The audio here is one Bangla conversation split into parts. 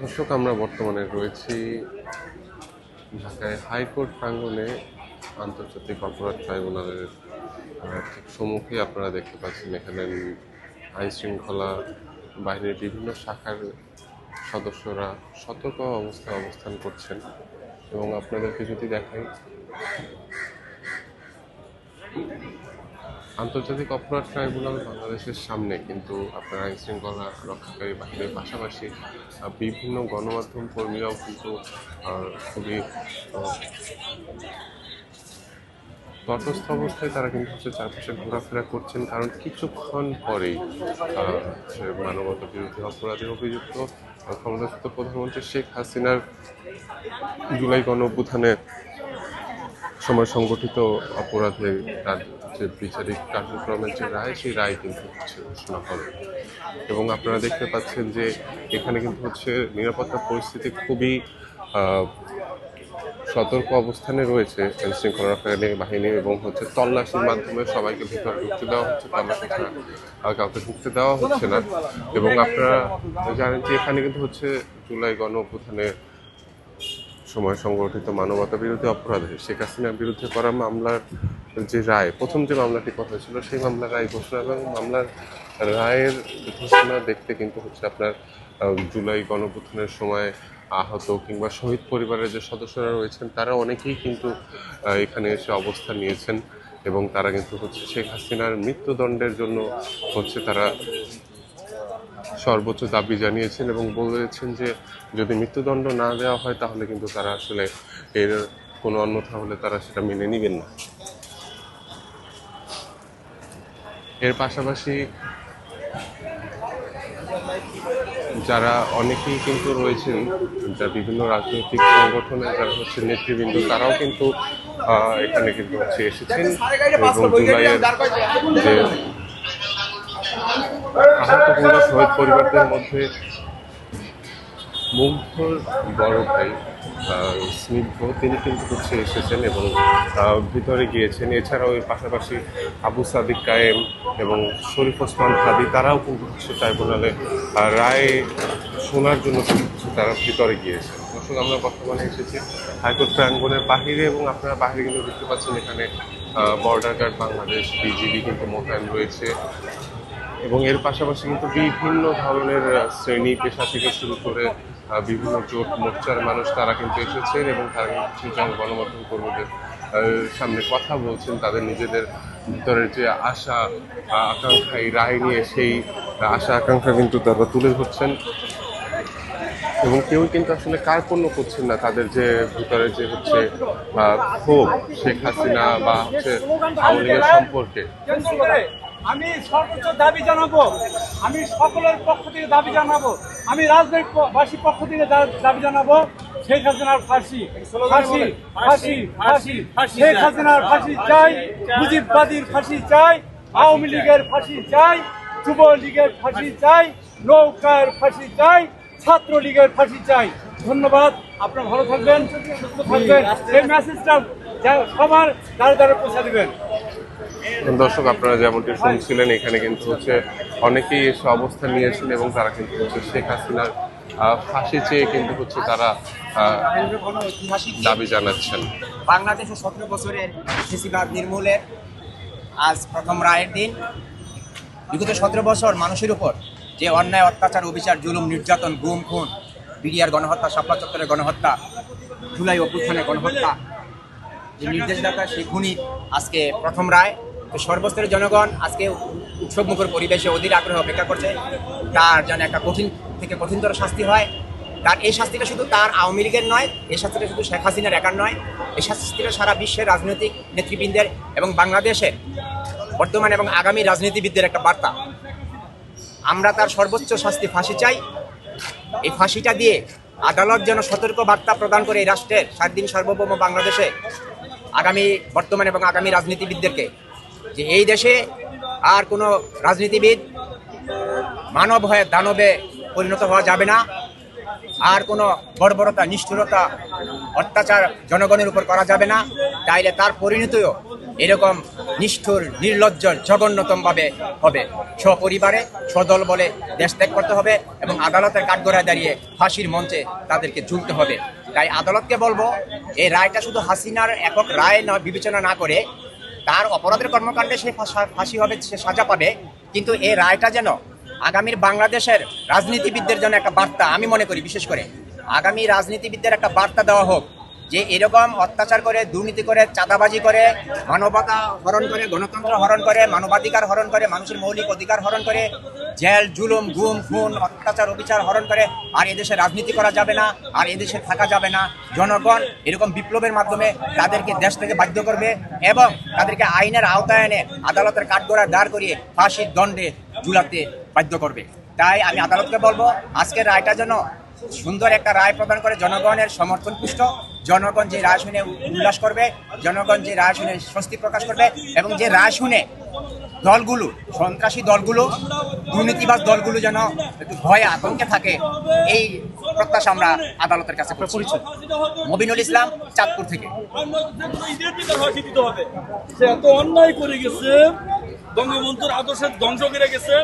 দর্শক, আমরা বর্তমানে রয়েছি ঢাকায় হাইকোর্ট প্রাঙ্গণে আন্তর্জাতিক অপরাধ ট্রাইব্যুনালের ঠিক সম্মুখে আপনারা দেখতে পাচ্ছেন এখানে আইন শৃঙ্খলা বাহিনীর বিভিন্ন শাখার সদস্যরা সতর্ক অবস্থায় অবস্থান করছেন। এবং আপনাদেরকে যদি দেখাই আন্তর্জাতিক অপরাধ ট্রাইব্যুনাল বাংলাদেশের সামনে কিন্তু আপনার আইন শৃঙ্খলা রক্ষাকারী বাহিনীর পাশাপাশি বিভিন্ন গণমাধ্যম কর্মীরাও কিন্তু খুবই তটস্থ অবস্থায় তারা কিন্তু হচ্ছে চারপাশে ঘোরাফেরা করছেন। কারণ কিছুক্ষণ পরেই মানবতা বিরোধী অপরাধের অভিযুক্ত ক্ষমতাচ্যুত প্রধানমন্ত্রী শেখ হাসিনার জুলাই গণ সময় সংগঠিত অপরাধে তার যে বিচারিক কার্যক্রমের যে রায়, সেই রায় কিন্তু হচ্ছে ঘোষণা হবে এবং আপনারা দেখতে পাচ্ছেন যে এখানে কিন্তু হচ্ছে নিরাপত্তা পরিস্থিতি খুবই সতর্ক অবস্থানে রয়েছে আইন শৃঙ্খলা রক্ষাকারী বাহিনী এবং হচ্ছে তল্লাশির মাধ্যমে সবাইকে ভিতরে ঢুকতে দেওয়া হচ্ছে, তল্লাশি ছাড়া কাউকে ঢুকতে দেওয়া হচ্ছে না। এবং আপনারা জানেন যে এখানে কিন্তু হচ্ছে জুলাই গণ সময় সংগঠিত মানবতা বিরোধী অপরাধে শেখ হাসিনার বিরুদ্ধে করা মামলার যে রায়, প্রথম যে মামলাটি করা হয়েছিল সেই মামলার রায় ঘোষণা এবং মামলার রায়ের ঘোষণা দেখতে কিন্তু হচ্ছে আপনার জুলাই গণপ্রথানের সময় আহত কিংবা শহীদ পরিবারের যে সদস্যরা রয়েছেন, তারা অনেকেই কিন্তু এখানে এসে অবস্থান নিয়েছেন এবং তারা কিন্তু হচ্ছে শেখ হাসিনার মৃত্যুদণ্ডের জন্য হচ্ছে তারা সর্বোচ্চ দাবি জানিয়েছেন এবং বলেছেন যে যদি মৃত্যুদণ্ড না দেওয়া হয়, তাহলে কিন্তু তারা আসলে এর কোনো অন্যথা হলে তারা সেটা মেনে নেবেন না। এর পাশাপাশি যারা অনেকেই কিন্তু রয়েছেন, যা বিভিন্ন রাজনৈতিক সংগঠনের যারা হচ্ছে নেতৃবৃন্দ, তারাও কিন্তু এখানে কিন্তু হচ্ছে এসেছেন এবং জুলাইয়ের যে আহত শহীদ পরিবারদের মধ্যে মুগ্ধর বড় ভাই স্নিগ্ধ, তিনি কিন্তু হচ্ছে এসেছেন এবং ভিতরে গিয়েছেন। এছাড়াও এর পাশাপাশি আবু সাদিক কায়েম এবং শরীফ ওসমান হাদি, তারাও কিন্তু হচ্ছে ট্রাইব্যুনালে রায় শোনার জন্য কিন্তু তারা ভিতরে গিয়েছেন। দর্শক, আমরা বর্তমানে এসেছি হাইকোর্ট প্রাঙ্গনের বাহিরে এবং আপনারা বাহিরে কিন্তু দেখতে পাচ্ছেন এখানে বর্ডার গার্ড বাংলাদেশ বিজিবি কিন্তু মোতায়েন রয়েছে। এবং এর পাশাপাশি কিন্তু বিভিন্ন ধরনের শ্রেণি পেশা থেকে শুরু করে বিভিন্ন জোট মোর্চার মানুষ তারা কিন্তু এসেছেন এবং তারা চিটাং গণমাধ্যম কর্মীদের সামনে কথা বলছেন। তাদের নিজেদের ভিতরের যে আশা আকাঙ্ক্ষা, এই রায় নিয়ে সেই আশা, আকাঙ্ক্ষা কিন্তু তারা তুলে ধরছেন। এবং কেউ কিন্তু আসলে কার কার্পণ্য করছেন না। তাদের যে ভিতরে যে হচ্ছে ক্ষোভ, শেখ হাসিনা বা হচ্ছে সম্পর্কে। আমি সর্বোচ্চ দাবি জানাব। আমি সকলের পক্ষ থেকে দাবি জানাব। আমি রাজনৈতিকবাসীর পক্ষ থেকে দাবি জানাব শেখ হাসিনার ফাঁসি। ফাঁসি ফাঁসি ফাঁসি। শেখ হাসিনার ফাঁসি চাই মুজিববাদীর ফাঁসি চাই আওয়ামী লীগের ফাঁসি চাই যুব লীগের ফাঁসি। চাই নৌকার ফাঁসি চাই ছাত্র লীগের ফাঁসি চাই। ধন্যবাদ। আপনারা ভালো থাকবেন সুস্থ থাকবেন। এই মেসেজটা সবার দ্বারা দ্বারা পৌঁছে দেবেন। দর্শক, আপনারা যেমনটি শুনছিলেন, এখানে কিন্তু হচ্ছে অনেকেই এসে অবস্থান নিয়েছেন এবং তারা কিন্তু হচ্ছে শেখ হাসিনার ফাঁসি চেয়ে কিন্তু হচ্ছে তারা দাবি জানাচ্ছেন। বাংলাদেশে সতেরো বছরের ফেসিবাদ নির্মূলের আজ প্রথম রায়ের দিন। বিগত সতেরো বছর মানুষের উপর যে অন্যায়, অত্যাচার, অবিচার, জুলুম, নির্যাতন, গুম, খুন, বিডিআর গণহত্যা শাপলা চত্বরের গণহত্যা জুলাই অভ্যুত্থানের গণহত্যা, যে নির্দেশদাতা সেই খুনি আজকে প্রথম রায়। সর্বস্তরের জনগণ আজকে উৎসব মুখর পরিবেশে অধীর আগ্রহ অপেক্ষা করছে। তার যেন একটা কঠিন থেকে কঠিনতর শাস্তি হয়। তার এই শাস্তিটা শুধু তার আওয়ামী লীগের নয়, এই শাস্তিটা শুধু শেখ হাসিনার একার নয়, এই শাস্তিটা সারা বিশ্বের রাজনৈতিক নেতৃবৃন্দের এবং বাংলাদেশের বর্তমান এবং আগামী রাজনীতিবিদদের একটা বার্তা। আমরা তার সর্বোচ্চ শাস্তি ফাঁসি চাই। এই ফাঁসিটা দিয়ে আদালত যেন সতর্ক বার্তা প্রদান করে এই রাষ্ট্রের সাত দিন সার্বভৌম বাংলাদেশে আগামী বর্তমান এবং আগামী রাজনীতিবিদদেরকে যে এই দেশে আর কোনো রাজনীতিবিদ মানব হয়ে দানবে পরিণত হওয়া যাবে না। আর কোনো বর্বরতা, নিষ্ঠুরতা, অত্যাচার জনগণের উপর করা যাবে না। তাইলে তার পরিণতিও এরকম নিষ্ঠুর, নির্লজ্জ, জঘন্যতমভাবে হবে। সপরিবারে সদল বলে দেশ ত্যাগ করতে হবে এবং আদালতের কাঠগড়ায় দাঁড়িয়ে ফাঁসির মঞ্চে তাদেরকে ঝুলতে হবে। তাই আদালতকে বলব, এই রায়টা শুধু হাসিনার একক রায় না, বিবেচনা না করে তার অপরাধের কর্মকাণ্ডে সে ফাঁসা- হবে, সে সাজা পাবে। কিন্তু এই রায়টা যেন আগামীর বাংলাদেশের রাজনীতিবিদদের জন্য একটা বার্তা, আমি মনে করি বিশেষ করে, আগামী রাজনীতিবিদদের একটা বার্তা দেওয়া হোক যে এরকম অত্যাচার করে, দুর্নীতি করে, চাঁদাবাজি করে মানবতা হরণ করে, গণতন্ত্র হরণ করে, মানবাধিকার হরণ করে, মানুষের মৌলিক অধিকার হরণ করে, জেল, জুলুম, গুম, খুন, অত্যাচার, অবিচার হরণ করে, আর এদেশে রাজনীতি করা যাবে না, আর এদেশে থাকা যাবে না। জনগণ এরকম বিপ্লবের মাধ্যমে তাদেরকে দেশ থেকে বাধ্য করবে এবং তাদেরকে আইনের আওতায় এনে আদালতের কাঠগড়ায় দাঁড় করিয়ে ফাঁসির দণ্ডে ঝুলাতে বাধ্য করবে। তাই আমি আদালতকে বলব, আজকের রায়টা যেন সুন্দর একটা রায় প্রদান করে জনগণের সমর্থন পুষ্ট জনগণ যে রায় শুনে উল্লাস করবে, জনগণ যে রায় শুনে স্বস্তি প্রকাশ করবে এবং যে রায় শুনে দলগুলো, সন্ত্রাসী দলগুলো, দুর্নীতিবাজ দলগুলো যেন একটু ভয়ে আতঙ্কে থাকে, এই প্রত্যাশা আমরা আদালতের কাছে করছি। মবিনুল ইসলাম, চাঁদপুর থেকে। সে এত অন্যায় করে গেছে, বঙ্গবন্ধুর আদর্শের ধ্বংস করে গেছে,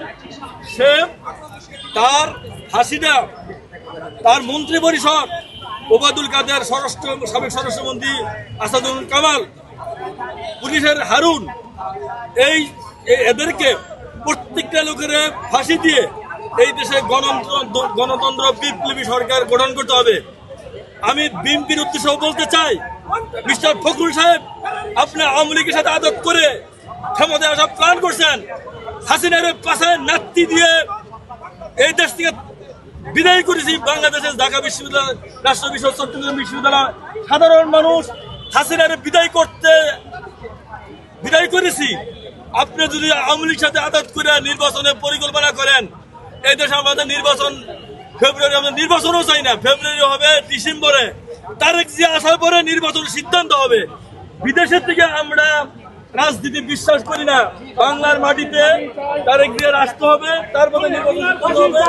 সে তার হাসিনা তার মন্ত্রী পরিষদ, ওবায়দুল কাদের স্বরাষ্ট্র, সাবেক স্বরাষ্ট্রমন্ত্রী আসাদুল কামাল, পুলিশের হারুন, এই এদেরকে প্রত্যেকটা লোকের ফাঁসি দিয়ে এই দেশে গণতন্ত্র গণতন্ত্র বিপ্লবী সরকার গঠন করতে হবে। আমি বিএনপির উদ্দেশ্যে বলতে চাই, মিস্টার ফখরুল সাহেব, আপনি আওয়ামী লীগের সাথে আদত করে ক্ষমতায় আসা প্ল্যান করছেন। হাসিনার পাশে নাত্তি দিয়ে এই দেশ থেকে বিদায় করেছি বাংলাদেশের ঢাকা বিশ্ববিদ্যালয় রাষ্ট্র বিশ্ব চট্টগ্রাম বিশ্ববিদ্যালয়। সাধারণ মানুষ হাসিনারে বিদায় করতে বিদায় করেছি। আপনি যদি আওয়ামী লীগের সাথে আদাত করে নির্বাচনের পরিকল্পনা করেন, এই দেশে আমাদের নির্বাচন ফেব্রুয়ারি, আমাদের নির্বাচনও চাই না। ফেব্রুয়ারি হবে ডিসেম্বরে। তারেক জিয়া আসার পরে নির্বাচন সিদ্ধান্ত হবে। বিদেশের থেকে আমরা রাজনীতি বিশ্বাস করি না বাংলার মাটিতে তারেক জিয়ার আসতে হবে তারপরে নির্বাচন হবে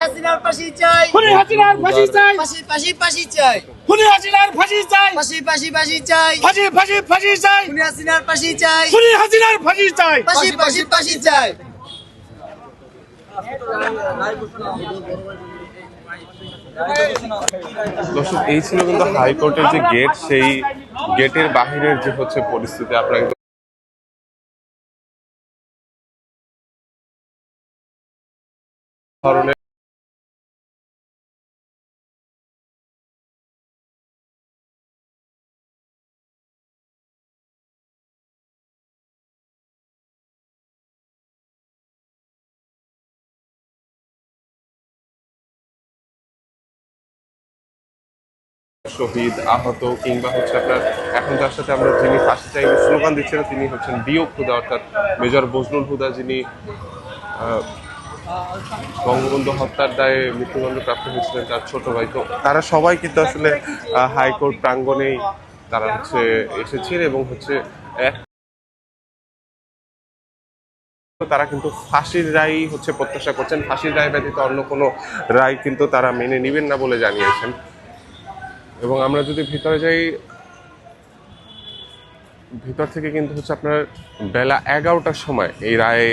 ফাঁসি ফাঁসি চাই খুনি হাসিনার ফাঁসি চাই। ফাঁসি ফাঁসি ফাঁসি চাই ফাঁসি ফাঁসি ফাঁসি চাই হাসিনার ফাঁসি চাই খুনি হাসিনার ফাঁসি চাই। ফাঁসি ফাঁসি ফাঁসি চাই। ফাঁসি ফাঁসি হাসিনার ফাঁসি চাই খুনি হাসিনার ফাঁসি চাই। ফাঁসি ফাঁসি ফাঁসি চাই। ফাঁসি ফাঁসি ফাঁসি ফাঁসি চাই। ফাঁসি ফাঁসি ফাঁসি চাই খুনি হাসিনার ফাঁসি চাই। খুনি হাসিনার ফাঁসি চাই। ফাঁসি ফাঁসি ফাঁসি চাই। দর্শক এই ছিল কিন্তু হাইকোর্টের যে গেট সেই গেটের বাহিরের যে হচ্ছে পরিস্থিতি আপনারা ধরনের শহীদ আহত কিংবা হচ্ছে আপনার, এখন যার সাথে আমরা যিনি ফার্স্ট টাইম স্লোগান দিচ্ছেন তিনি হচ্ছেন বিয়োগ হুদা, অর্থাৎ মেজর বজলুল হুদা যিনি বঙ্গবন্ধু হত্যার দায়ে মৃত্যুদণ্ড প্রাপ্ত হয়েছিলেন তার ছোট ভাই। তো তারা সবাই কিন্তু আসলে হাইকোর্ট প্রাঙ্গণেই তারা হচ্ছে এসেছেন এবং হচ্ছে তারা কিন্তু ফাঁসির রায় হচ্ছে প্রত্যাশা করছেন। ফাঁসির রায় ব্যতীত অন্য কোনো রায় কিন্তু তারা মেনে নেবেন না বলে জানিয়েছেন। এবং আমরা যদি ভিতরে যাই, ভিতর থেকে কিন্তু হচ্ছে আপনার বেলা এগারোটার সময় এই রায়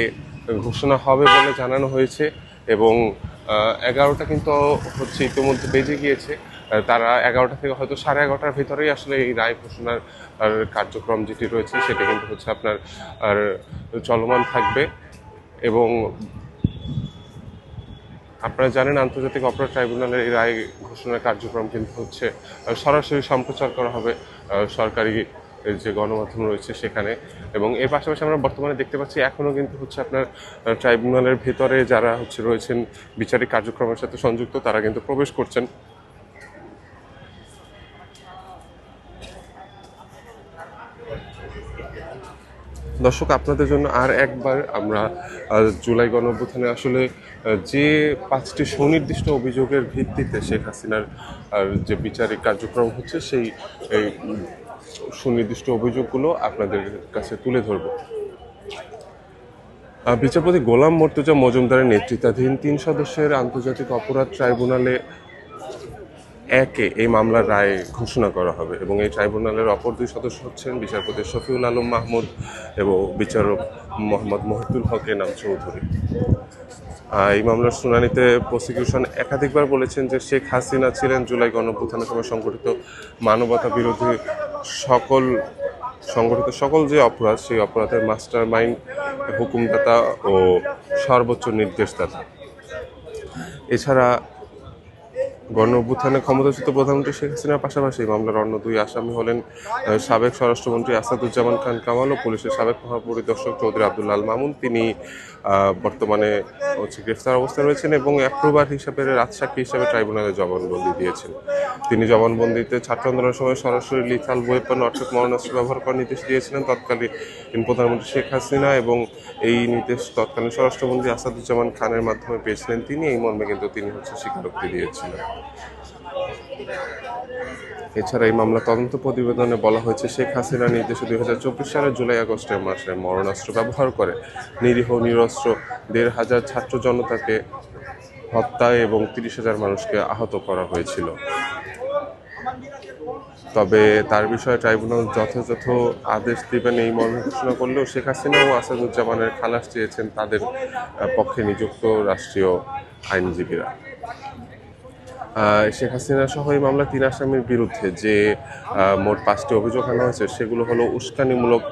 ঘোষণা হবে বলে জানানো হয়েছে এবং এগারোটা কিন্তু হচ্ছে ইতিমধ্যে বেজে গিয়েছে। তারা এগারোটা থেকে হয়তো সাড়ে এগারোটার ভিতরেই আসলে এই রায় ঘোষণার কার্যক্রম যেটি রয়েছে সেটা কিন্তু হচ্ছে আপনার, আর চলমান থাকবে। এবং আপনারা জানেন আন্তর্জাতিক অপরাধ ট্রাইব্যুনালের এই রায় ঘোষণার কার্যক্রম কিন্তু হচ্ছে সরাসরি সম্প্রচার করা হবে সরকারি যে গণমাধ্যম রয়েছে সেখানে। এবং এর পাশাপাশি আমরা বর্তমানে দেখতে পাচ্ছি এখনও কিন্তু হচ্ছে আপনার ট্রাইব্যুনালের ভেতরে যারা হচ্ছে রয়েছেন, বিচারিক কার্যক্রমের সাথে সংযুক্ত, তারা কিন্তু প্রবেশ করছেন। দর্শক, আপনাদের জন্য আর একবার আমরা জুলাই গণঅভ্যুত্থানে আসলে যে পাঁচটি সুনির্দিষ্ট অভিযোগের ভিত্তিতে শেখ হাসিনার যে বিচারিক কার্যক্রম হচ্ছে, সেই সুনির্দিষ্ট অভিযোগগুলো আপনাদের কাছে তুলে ধরব। বিচারপতি গোলাম মর্তুজা মজুমদারের নেতৃত্বাধীন তিন সদস্যের আন্তর্জাতিক অপরাধ ট্রাইব্যুনালে একে এই মামলার রায় ঘোষণা করা হবে এবং এই ট্রাইব্যুনালের অপর দুই সদস্য হচ্ছেন বিচারপতি শফিউল আলম মাহমুদ এবং বিচারক মোহাম্মদ মহিতুল হক নাম চৌধুরী। এই মামলার শুনানিতে প্রসিকিউশন একাধিকবার বলেছেন যে শেখ হাসিনা ছিলেন জুলাই গণঅভ্যুত্থানের সময় সংগঠিত মানবতা বিরোধী সকল সংগঠিত সকল যে অপরাধ, সেই অপরাধের মাস্টার মাইন্ড হুকুমদাতা ও সর্বোচ্চ নির্দেশদাতা। এছাড়া গণ অভ্যুত্থানে ক্ষমতাচ্যুত প্রধানমন্ত্রী শেখ হাসিনার পাশাপাশি মামলার অন্য দুই আসামি হলেন সাবেক স্বরাষ্ট্রমন্ত্রী আসাদুজ্জামান খান কামাল ও পুলিশের সাবেক মহাপরিদর্শক চৌধুরী আল মামুন। তিনি বর্তমানে হচ্ছে গ্রেফতার অবস্থায় রয়েছেন এবং অ্যাপ্রুভার হিসাবে, রাজসাক্ষী হিসাবে ট্রাইব্যুনালে জবানবন্দি দিয়েছেন। তিনি জবানবন্দিতে ছাত্র আন্দোলনের সময় সরাসরি লিথাল ওয়েপন অর্থাৎ মরণাস্ত্র ব্যবহার করার নির্দেশ দিয়েছিলেন তৎকালীন প্রধানমন্ত্রী শেখ হাসিনা এবং এই নির্দেশ তৎকালীন স্বরাষ্ট্রমন্ত্রী আসাদুজ্জামান খানের মাধ্যমে পেয়েছিলেন তিনি। এই মর্মে কিন্তু তিনি হচ্ছে স্বীকারোক্তি দিয়েছিলেন। এছাড়া এই মামলা তদন্ত প্রতিবেদনে বলা হয়েছে, শেখ হাসিনা নির্দেশে দুই হাজার চব্বিশ সালের জুলাই আগস্টের মাসে মরণাস্ত্র ব্যবহার করে। নিরীহ নিরস্ত্র দেড় হাজার ছাত্র জনতাকে হত্যা এবং তিরিশ হাজার মানুষকে আহত করা হয়েছিল। তবে তার বিষয়ে ট্রাইব্যুনাল যথাযথ আদেশ দিবেন এই মর্মে ঘোষণা করলেও শেখ হাসিনা ও আসাদুজ্জামানের খালাস চেয়েছেন তাদের পক্ষে নিযুক্ত রাষ্ট্রীয় আইনজীবীরা। শেখ হাসিনা সহ এই মামলা তিন আসামির বিরুদ্ধে যে মোট পাঁচটি অভিযোগ আনা হয়েছে, সেগুলো হলো উস্কানিমূলক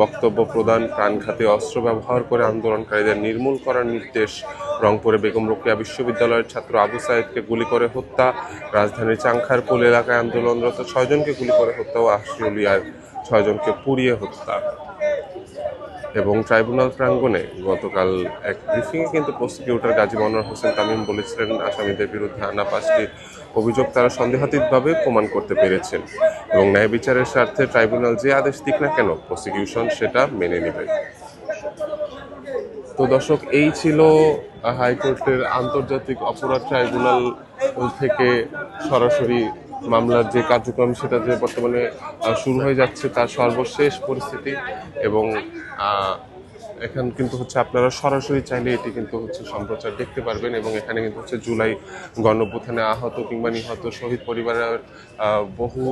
বক্তব্য প্রদান, প্রাণঘাতী অস্ত্র ব্যবহার করে আন্দোলনকারীদের নির্মূল করার নির্দেশ, রংপুরে বেগম রোকেয়া বিশ্ববিদ্যালয়ের ছাত্র আবু সাইদকে গুলি করে হত্যা, রাজধানীর চাংখারপুল এলাকায় আন্দোলনরত ছয়জনকে গুলি করে হত্যা ও আশুলিয়ার ছয়জনকে পুড়িয়ে হত্যা। এবং ট্রাইব্যুনাল প্রাঙ্গণে গতকাল এক ব্রিফিংয়ে কিন্তু প্রসিকিউটর গাজী মনোয়ার হোসেন তামিম বলেছিলেন, আসামিদের বিরুদ্ধে আনা পাঁচটি অভিযোগ তারা সন্দেহাতীতভাবে প্রমাণ করতে পেরেছেন এবং ন্যায় বিচারের স্বার্থে ট্রাইব্যুনাল যে আদেশ দিক না কেন, প্রসিকিউশন সেটা মেনে নেবে। তো দর্শক, এই ছিল হাইকোর্টের আন্তর্জাতিক অপরাধ ট্রাইব্যুনাল থেকে সরাসরি মামলার যে কার্যক্রম, সেটা যে বর্তমানে শুরু হয়ে যাচ্ছে, তার সর্বশেষ পরিস্থিতি এবং এখন কিন্তু হচ্ছে আপনারা সরাসরি চাইলে এটি কিন্তু হচ্ছে সম্প্রচার দেখতে পারবেন এবং এখানে কিন্তু হচ্ছে জুলাই গণপ্রথানে আহত কিংবা নিহত শহীদ পরিবারের বহু